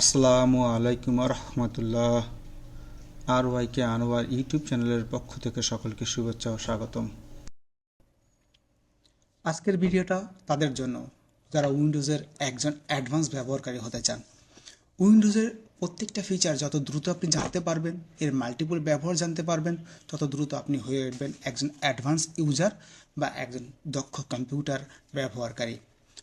আসসালামু আলাইকুম রহমতুল্লাহ আর ওয়াইকে আনোয়ার ইউটিউব চ্যানেলের পক্ষ থেকে সকলকে শুভেচ্ছা ও স্বাগতম। আজকের ভিডিওটা তাদের জন্য। যারা উইন্ডোজের একজন অ্যাডভান্স ব্যবহারকারী হতে চান, উইন্ডোজের প্রত্যেকটা ফিচার যত দ্রুত আপনি জানতে পারবেন, এর মাল্টিপল ব্যবহার জানতে পারবেন, তত দ্রুত আপনি হয়ে উঠবেন একজন অ্যাডভান্স ইউজার বা একজন দক্ষ কম্পিউটার ব্যবহারকারী।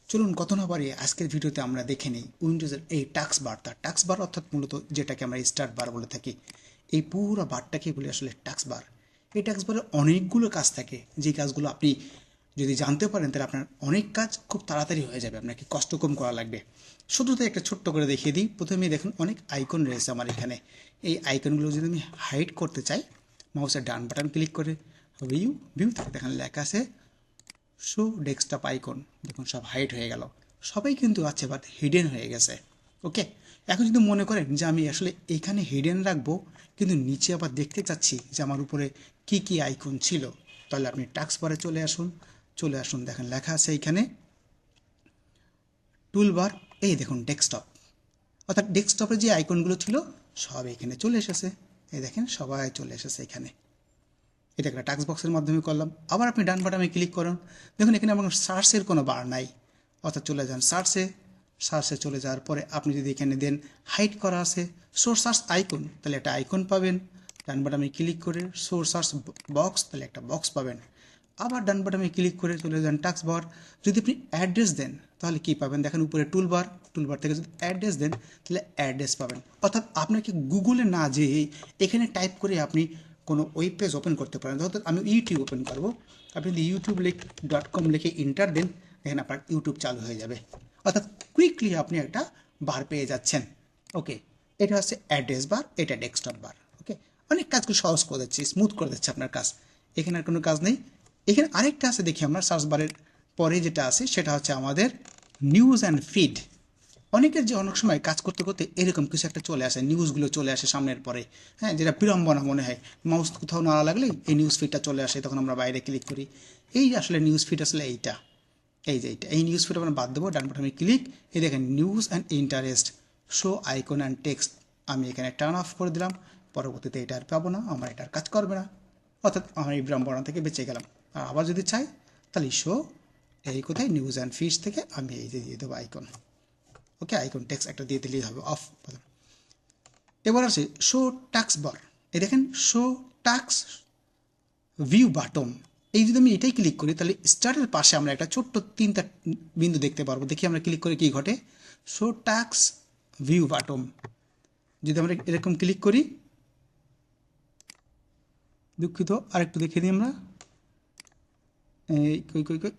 চলুন কত না বাড়িয়ে আজকের ভিডিওতে আমরা দেখে নিই উইন্ডোজের এই টাক্স বার্তা টাক্স বার অর্থাৎ মূলত যেটাকে আমরা স্টার্ট বার বলে থাকি। এই পুরো বারটাকে বলি আসলে টাক্স বার। এই টাক্স বারে অনেকগুলো কাজ থাকে। যে কাজগুলো আপনি যদি জানতে পারেন, তাহলে আপনার অনেক কাজ খুব তাড়াতাড়ি হয়ে যাবে। আপনাকে কষ্ট কম করা লাগবে। শুধু তো একটা ছোট্ট করে দেখিয়ে দিই। প্রথমে দেখুন, অনেক আইকন রয়েছে আমার এখানে। এই আইকনগুলো যদি আমি হাইড করতে চাই মাউসের ডান বাটন ক্লিক করে ভিউ ভিউ থেকে দেখেন লেখা আছে। শো ডেস্কটপ আইকন, দেখুন সব হাইট হয়ে গেল। সবাই কিন্তু আছে বাট হিডেন হয়ে গেছে। ওকে এখন যদি মনে করেন যে আমি আসলে এখানে হিডেন রাখব, কিন্তু নিচে আবার দেখতে চাচ্ছি যে আমার উপরে কি কি আইকন ছিল, তাহলে আপনি টাক্স বারে চলে আসুন। চলে আসুন, দেখেন লেখা আছে এইখানে টুলবার এই দেখুন ডেস্কটপ অর্থাৎ ডেস্কটপে যে আইকনগুলো ছিল, সব এখানে চলে এসেছে। এই দেখেন, সবাই চলে এসেছে এখানে। এটা একটা টাক্স বক্সের মাধ্যমে করলাম। আবার আপনি ডান বাটনে ক্লিক করুন। দেখুন, এখানে আমার সার্চের কোনো বার নাই। অর্থাৎ চলে যান সার্চে সার্চে চলে যাওয়ার পরে আপনি যদি এখানে দেন হাইট করা আছে সোর সার্চ আইকন তাহলে একটা আইকন পাবেন। ডান বাটনে ক্লিক করে সোর সার্চ বক্স তাহলে একটা বক্স পাবেন। আবার ডান বাটনে ক্লিক করে চলে যান টাক্স বার যদি আপনি অ্যাড্রেস দেন, তাহলে কি পাবেন? দেখেন উপরে টুলবার টুলবার থেকে যদি অ্যাড্রেস দেন, তাহলে অ্যাড্রেস পাবেন। অর্থাৎ আপনাকে গুগলে না যেয়ে এখানে টাইপ করে আপনি কোনো ওয়েব পেজ ওপেন করতে পারেন। অর্থাৎ আমি ইউটিউব ওপেন করব। আপনি যদি ইউটিউব লিখ ডট কম লিখে ইন্টার দেন, দেখেন আপনার ইউটিউব চালু হয়ে যাবে। অর্থাৎ কুইকলি আপনি একটা বার পেয়ে যাচ্ছেন। ওকে এটা হচ্ছে অ্যাড্রেস বার এটা ডেস্কটপ বার ওকে অনেক কাজগুলো সহজ করে দিচ্ছে স্মুথ করে দিচ্ছে আপনার কাজ। এখানে আর কোনো কাজ নেই। এখানে আরেকটা আছে, দেখি আমরা সার্চ বারের পরে যেটা আছে, সেটা হচ্ছে আমাদের নিউজ অ্যান্ড ফিড অনেকের যে অনেক সময় কাজ করতে করতে এরকম কিছু একটা চলে আসে নিউজগুলো চলে আসে সামনের পরে হ্যাঁ যেটা বিড়ম্বনা মনে হয়। মাউস কোথাও নাড়া লাগলেই এই নিউজ ফিডটা চলে আসে, তখন আমরা বাইরে ক্লিক করি। এই আসলে নিউজ ফিড আসলে এইটা, এই যে এইটা, এই নিউজ ফিড আমরা বাদ দেবো, ডান বাটনে ক্লিক এই দেখেন news and interest show icon and text আমি এখানে টার্ন অফ করে দিলাম, পরবর্তীতে এটা আর পাবো না, আমার এটা আর কাজ করবে না। অর্থাৎ আমার এই বিড়ম্বনা থেকে বেঁচে গেলাম। আর আবার যদি চাই, তাহলে শো এই কোথায় নিউজ অ্যান্ড ফিস থেকে আমি এই যে দিয়ে দেবো আইকন ওকে আইকন ট্যাক্স একটা দিয়ে দিলেই হবে অফ এবার আছে শো টাক্স বার এই দেখেন শো টাক্স ভিউ বাটন এই যদি আমি এটাই ক্লিক করি, তাহলে স্টার্টের পাশে আমরা একটা ছোট্ট তিনটা বিন্দু দেখতে পারব। দেখি আমরা ক্লিক করে কি ঘটে? শো টাক্স ভিউ বাটন যদি আমরা এরকম ক্লিক করি, দুঃখিত, আরেকটু দেখে দিই আমরা। এই, কই কই কই?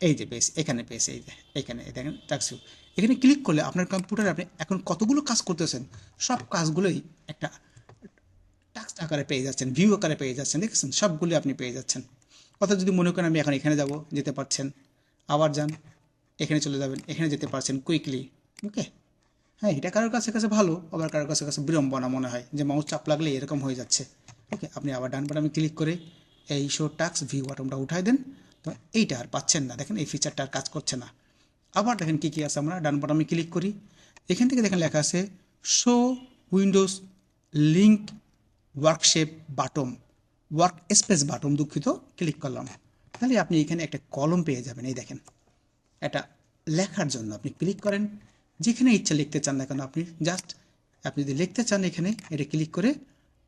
এই যে পেয়েছি, এখানে পেয়েছি, এই যে, এখানে দেখেন টাক্সু এখানে ক্লিক করলে আপনার কম্পিউটারে আপনি এখন কতগুলো কাজ করতেছেন, সব কাজগুলোই একটা টাক্স আকারে পেয়ে যাচ্ছেন ভিউ আকারে পেয়ে যাচ্ছেন, দেখেছেন? সবগুলি আপনি পেয়ে যাচ্ছেন। অর্থাৎ যদি মনে করেন আমি এখন এখানে যাব, যেতে পারছেন, আবার যান, এখানে চলে যাবেন, এখানে যেতে পারছেন কুইকলি ওকে হ্যাঁ এটা কারোর কাছে কাছে ভালো, আবার কারোর কাছে কাছে বিড়ম্বনা মনে হয়, যে মাউস চাপ লাগলে এরকম হয়ে যাচ্ছে ওকে আপনি আবার ডান বাটনে ক্লিক করে এই শো টাক্স ভিউ বাটনটা উঠাই দেন এইটা আর পাচ্ছেন না। দেখেন এই ফিচারটা আর কাজ করছে না। আবার দেখেন কী কী আছে আমরা ডান বাটনে ক্লিক করি। এখান থেকে দেখেন লেখা আছে show windows link workspace button workspace button দুঃখিত ক্লিক করলাম। তাহলে আপনি এখানে একটা কলম পেয়ে যাবেন, এই দেখেন। এটা লেখার জন্য আপনি ক্লিক করেন। যেখানে ইচ্ছা লিখতে চান না কেন আপনি জাস্ট আপনি যদি লিখতে চান এখানে, এটা ক্লিক করে,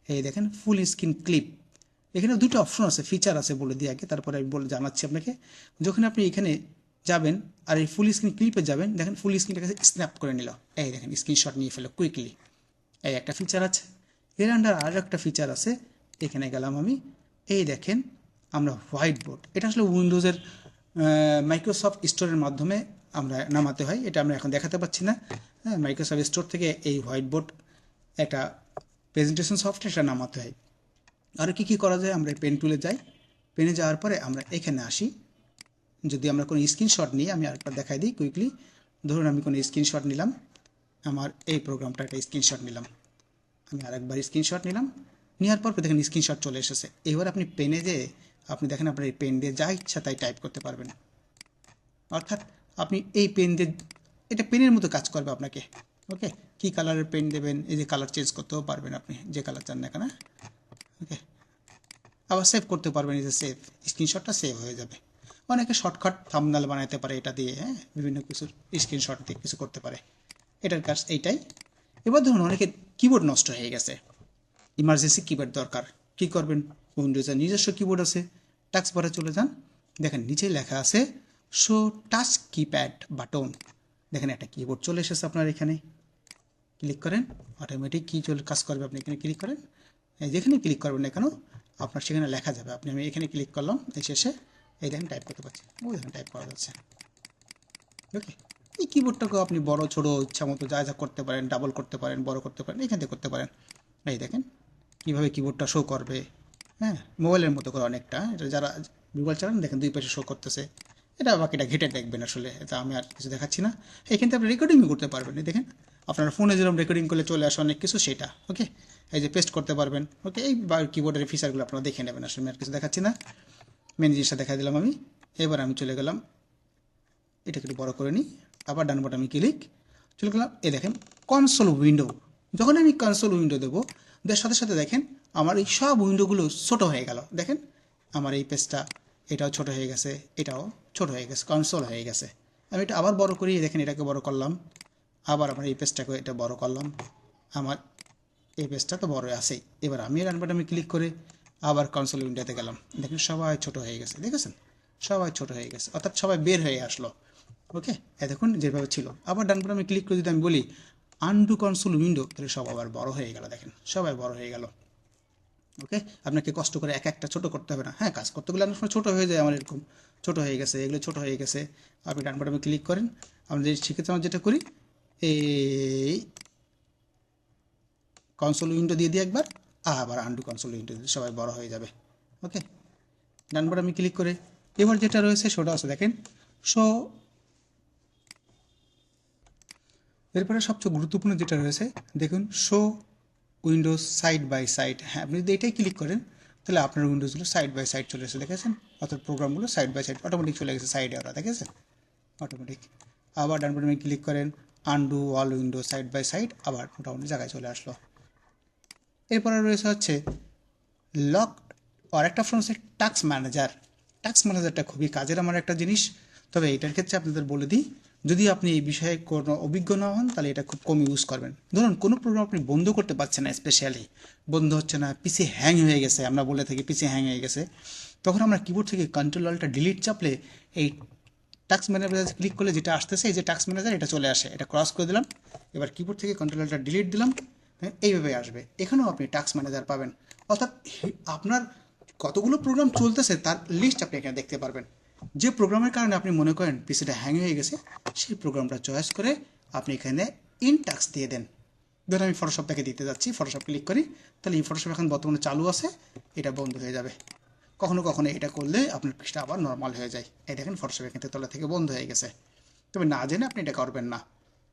এই দেখেন ফুল স্ক্রিন ক্লিপ এখানে দুটো অপশন আছে ফিচার আছে বলে দিয়ে আগে, তারপরে আমি বলে জানাচ্ছি আপনাকে। যখন আপনি এখানে যাবেন আর এই ফুল স্ক্রিন ক্লিপে যাবেন, দেখেন ফুল স্ক্রিনটাকে স্ন্যাপ করে নিল। এই দেখেন স্ক্রিনশট নিয়ে ফেলো কুইকলি এই একটা ফিচার আছে। এর আন্ডার আরও একটা ফিচার আছে। এখানে গেলাম আমি। এই দেখেন, আমরা হোয়াইট বোর্ড এটা আসলে উইন্ডোজের মাইক্রোসফট স্টোরের মাধ্যমে আমরা নামাতে হয়। এটা আমরা এখন দেখাতে পাচ্ছি না। হ্যাঁ মাইক্রোসফট স্টোর থেকে এই হোয়াইট বোর্ড একটা প্রেজেন্টেশন সফটওয়্যার এটা নামাতে হয়। আরও কী কী করা যায়? আমরা পেন টুলে যাই। পেনে যাওয়ার পরে আমরা এখানে আসি। যদি আমরা কোনো স্ক্রিনশট নিই, আমি আরেকবার দেখাই দিই কুইকলি ধরুন আমি কোনো স্ক্রিনশট নিলাম। আমার এই প্রোগ্রামটা একটা স্ক্রিনশট নিলাম। আমি আরেকবার স্ক্রিনশট নিলাম। নেওয়ার পর দেখেন স্ক্রিনশট চলে এসেছে। এবার আপনি পেনে যেয়ে আপনি দেখেন আপনার এই পেন দিয়ে যা ইচ্ছা তাই টাইপ করতে পারবেন। অর্থাৎ আপনি এই পেন দিয়ে এটা পেনের মতো কাজ করবে আপনাকে। ওকে কী কালারের পেন দেবেন? এই যে কালার চেঞ্জ করতেও পারবেন আপনি, যে কালার চান না কেন? ওকে আবার সেভ করতে পারবেন এই যে সেভ স্ক্রিনশটটা সেভ হয়ে যাবে। অনেকে শর্টকাট থামনাল বানাতে পারে এটা দিয়ে হ্যাঁ? বিভিন্ন কিছু স্ক্রিনশট দিয়ে কিছু করতে পারে। এটার কাজ এইটাই। এবার ধরুন অনেকের কিবোর্ড নষ্ট হয়ে গেছে। ইমার্জেন্সি কিবোর্ড দরকার। কি করবেন? উইন্ডোজের নিজস্ব কিবোর্ড আছে। টাচ বারে চলে যান। দেখেন নিচে লেখা আছে শো টাচ কিপ্যাড বাটন দেখেন একটা কিবোর্ড চলে এসেছে আপনার এখানে। ক্লিক করেন। অটোমেটিক কী চলে কাজ করবে আপনি। এখানে ক্লিক করেন। যেখানে ক্লিক করবেন না কেন, আপনার সেখানে লেখা যাবে। আপনি আমি এখানে ক্লিক করলাম এই শেষে এই দেখেন টাইপ করতে পারছি। ওই দেখেন টাইপ করা যাচ্ছে। ওকে এই কিবোর্ডটাকে আপনি বড়, ছোট, ইচ্ছা মতো যা যা করতে পারেন ডাবল করতে পারেন, বড় করতে পারেন, এখান থেকে করতে পারেন। এই দেখেন, কীভাবে কিবোর্ডটা শো করবে। হ্যাঁ মোবাইলের মতো করে অনেকটা। এটা যারা গুগল চালান, দেখেন দুই পাশে শো করতেছে। এটা বাকিটা ঘেটে দেখবেন আসলে। এটা আমি আর কিছু দেখাচ্ছি না। এখান থেকে আপনি রেকর্ডিংও করতে পারবেন। দেখেন আপনার ফোনে যেরকম রেকর্ডিং করলে চলে আসে অনেক কিছু, সেটা ওকে এই যে পেস্ট করতে পারবেন ওকে এই কিবোর্ডের ফিচারগুলো আপনারা দেখে নেবেন, আসলে আমি আর কিছু দেখাচ্ছি না। মেন জিনিসটা দেখা দিলাম আমি। এবার আমি চলে গেলাম, এটাকে একটু বড় করে নিই। আবার ডান বাটন আমি ক্লিক চলে গেলাম এ দেখেন কনসোল উইন্ডো যখন আমি কনসোল উইন্ডো দেবো, দেওয়ার সাথে সাথে দেখেন, আমার এই সব উইন্ডোগুলো ছোট হয়ে গেল। দেখেন, আমার এই পেজটা এটাও ছোট হয়ে গেছে, এটাও ছোট হয়ে গেছে কনসোল হয়ে গেছে। আমি এটা আবার বড় করি, দেখেন এটাকে বড় করলাম। আবার আমার এই পেজটাকে এটা বড় করলাম। আমার এই পেজটা তো বড় আছেই এবার আমি রান বাটনে ক্লিক করে আবার কনসোল উইন্ডোতে গেলাম। দেখেন সবাই ছোট হয়ে গেছে, দেখেছেন? সবাই ছোট হয়ে গেছে, অর্থাৎ সবাই বের হয়ে আসলো। ওকে এ দেখুন যেভাবে ছিল। আবার ডান বাটনে ক্লিক করে যদি আমি বলি আনডু কনসোল উইন্ডো তাহলে সব আবার বড় হয়ে গেল, দেখেন? সবাই বড় হয়ে গেল। ওকে আপনাকে কষ্ট করে এক একটা ছোট করতে হবে না। হ্যাঁ কাজ করতে গেলে অনেক সময় ছোটো হয়ে যায় আমার এরকম। ছোট হয়ে গেছে, এগুলো ছোট হয়ে গেছে। আপনি ডান বাটনে ক্লিক করেন। আমরা যে শিখেছি আমরা যেটা করি এই কনসোল উইন্ডো দিয়ে দিই একবার, আবার আন্ডু কনসোল উইন্ডো দিয়ে সবাই বড় হয়ে যাবে। ওকে ডান বাটনে আমি ক্লিক করে, এবার যেটা রয়েছে সেটা আছে দেখেন শো এরপরে সবচেয়ে গুরুত্বপূর্ণ যেটা রয়েছে, দেখুন show windows side by side হ্যাঁ আপনি যদি এটাই ক্লিক করেন, তাহলে আপনার উইন্ডোজগুলো সাইড বাই সাইড চলে এসে, দেখেছেন? অর্থাৎ প্রোগ্রামগুলো সাইড বাই সাইড অটোমেটিক চলে গেছে সাইডে ওরা, দেখেছেন? অটোমেটিক আবার ডান বাটনে ক্লিক করেন undo all window side by side আবার মোটামুটি জায়গায় চলে আসলো। এরপরে রয়েছে হচ্ছে লক আর একটা অপশন হচ্ছে টাস্ক ম্যানেজার টাস্ক ম্যানেজারটা খুবই কাজের আমার একটা জিনিস। তবে এটার ক্ষেত্রে আপনাদের বলে দিই, যদি আপনি এই বিষয়ে কোনো অভিজ্ঞ না হন, তাহলে এটা খুব কম ইউজ করবেন। ধরুন, কোনো প্রোগ্রাম আপনি বন্ধ করতে পারছেন না স্পেশালি বন্ধ হচ্ছে না পিসি হ্যাং হয়ে গেছে, আমরা বলে থাকি পিসি হ্যাং হয়ে গেছে। তখন আমরা কিবোর্ড থেকে কন্ট্রোল অলটা ডিলিট চাপলে এই টাস্ক ম্যানেজার ক্লিক করলে যেটা আসতেছে এই যে টাক্স ম্যানেজার এটা চলে আসে। এটা ক্রস করে দিলাম। এবার কিবোর্ড থেকে কন্ট্রোল অলটা ডিলিট দিলাম। হ্যাঁ, এইভাবে আসবে। এখানেও আপনি টাক্স ম্যানেজার পাবেন। অর্থাৎ আপনার কতগুলো প্রোগ্রাম চলতেছে তার লিস্ট আপনি এখানে দেখতে পারবেন। যে প্রোগ্রামের কারণে আপনি মনে করেন পিসিটা হ্যাং হয়ে গেছে সেই প্রোগ্রামটা চয়েস করে আপনি এখানে ইন টাক্স দিয়ে দেন। ধরুন আমি ফটোশপটাকে দিতে যাচ্ছি ফটোশপ ক্লিক করি তাহলে এই ফটোশপ এখন বর্তমানে চালু আছে এটা বন্ধ হয়ে যাবে। কখনো কখনো এটা করলে আপনার পৃষ্ঠা আবার নর্মাল হয়ে যায়। এই দেখেন ফটোশপ কিন্তু তলা থেকে বন্ধ হয়ে গেছে। তবে না জেনে আপনি এটা করবেন না।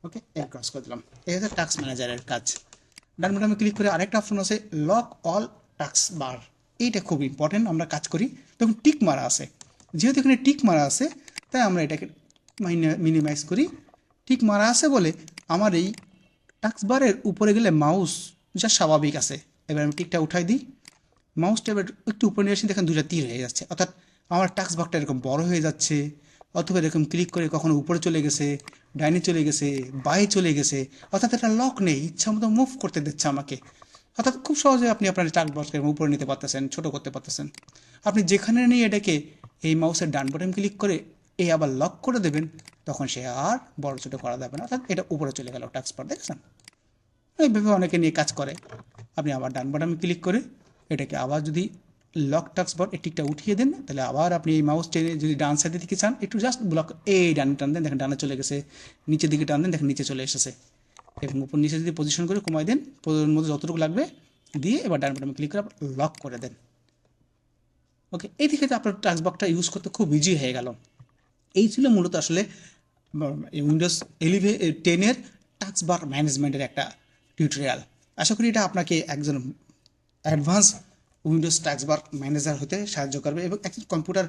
ওকে এই ক্রস করে দিলাম। এই হচ্ছে টাক্স ম্যানেজারের কাজ। ডান বাটনে ক্লিক করে আরেকটা অপশন আছে লক অল টাক্স বার এইটা খুব ইম্পর্টেন্ট আমরা কাজ করি। তখন টিক মারা আছে। যেহেতু এখানে টিক মারা আছে, তাই আমরা এটাকে মিনিমাইজ করি। টিক মারা আছে বলে আমার এই টাক্স বারের উপরে গেলে মাউস যা স্বাভাবিক আছে। এবার আমি টিকটা উঠাই দিই। মাউসটা এবার একটু উপরে নিয়ে আসি দেখেন দুটা তীর হয়ে যাচ্ছে। অর্থাৎ আমার টাস্ক বারটা এরকম বড় হয়ে যাচ্ছে, অথবা এরকম ক্লিক করে কখনো উপরে চলে গেছে, ডাইনে চলে গেছে, বায়ে চলে গেছে, অর্থাৎ এটা লক নেই, ইচ্ছা মতো মুভ করতে দিচ্ছে আমাকে। অর্থাৎ খুব সহজে আপনি আপনার টাক বক্সকে উপরে নিতে পারতেছেন, ছোট করতে পারতেছেন। আপনি যেখানে নিয়ে এটাকে এই মাউসের ডান বাটন ক্লিক করে এই আবার লক করে দেবেন, তখন সে আর বড় ছোট করা যাবে না। অর্থাৎ এটা উপরে চলে গেল টাক্স বার দেখছেন? এইভাবে অনেকে নিয়ে কাজ করে। আপনি আবার ডান বাটন ক্লিক করে এটাকে আবার যদি লক টাক্স বার এই টিকটা উঠিয়ে দেন, তাহলে আবার আপনি এই মাউস টেনে যদি ডান সাইডের দিকে চান, একটু জাস্ট ব্লক এই ডান টান দেন, দেখেন ডানে চলে গেছে, নিচের দিকে টান দেন, দেখেন নিচে চলে এসেছে। এবং উপর নিচে যদি পজিশন করে কমাই দেন মধ্যে যতটুকু লাগবে দিয়ে এবার ডান বাটনে ক্লিক করে লক করে দেন। ওকে এই দিকে আপনার টাস্ক বক্সটা ইউজ করতে খুব ইজি হয়ে গেল। এই ছিল মূলত আসলে উইন্ডোজ এলিভে টেনের টাস্ক বার ম্যানেজমেন্টের একটা টিউটোরিয়াল আশা করি এটা আপনাকে একজন advance windows taskbar manager হতে সাহায্য করবে এবং একজন কম্পিউটার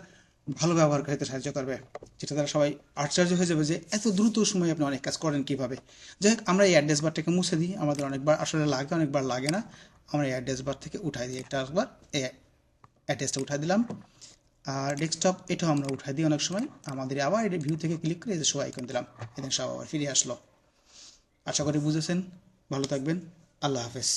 ভালো ব্যবহারকারীতে সাহায্য করবে, যেটা দ্বারা সবাই আশ্চর্য হয়ে যাবে যে এত দ্রুত সময়ে আপনি অনেক কাজ করেন কীভাবে। যাই হোক, আমরা এই অ্যাড্রেস বারটাকে মুছে দিই। আমাদের অনেকবার আসলে লাগে, অনেকবার লাগে না। আমরা এই অ্যাড্রেস বার থেকে উঠাই দিই একটা একবার এই অ্যাড্রেসটা উঠাই দিলাম। আর ডেস্কটপ এটাও আমরা উঠাই দিই অনেক সময়। আমাদের আবার এটা ভিউ থেকে ক্লিক করে শো আইকন দিলাম। এদিন সব আবার ফিরে আসলো। আশা করি বুঝেছেন। ভালো থাকবেন। আল্লাহ হাফেজ।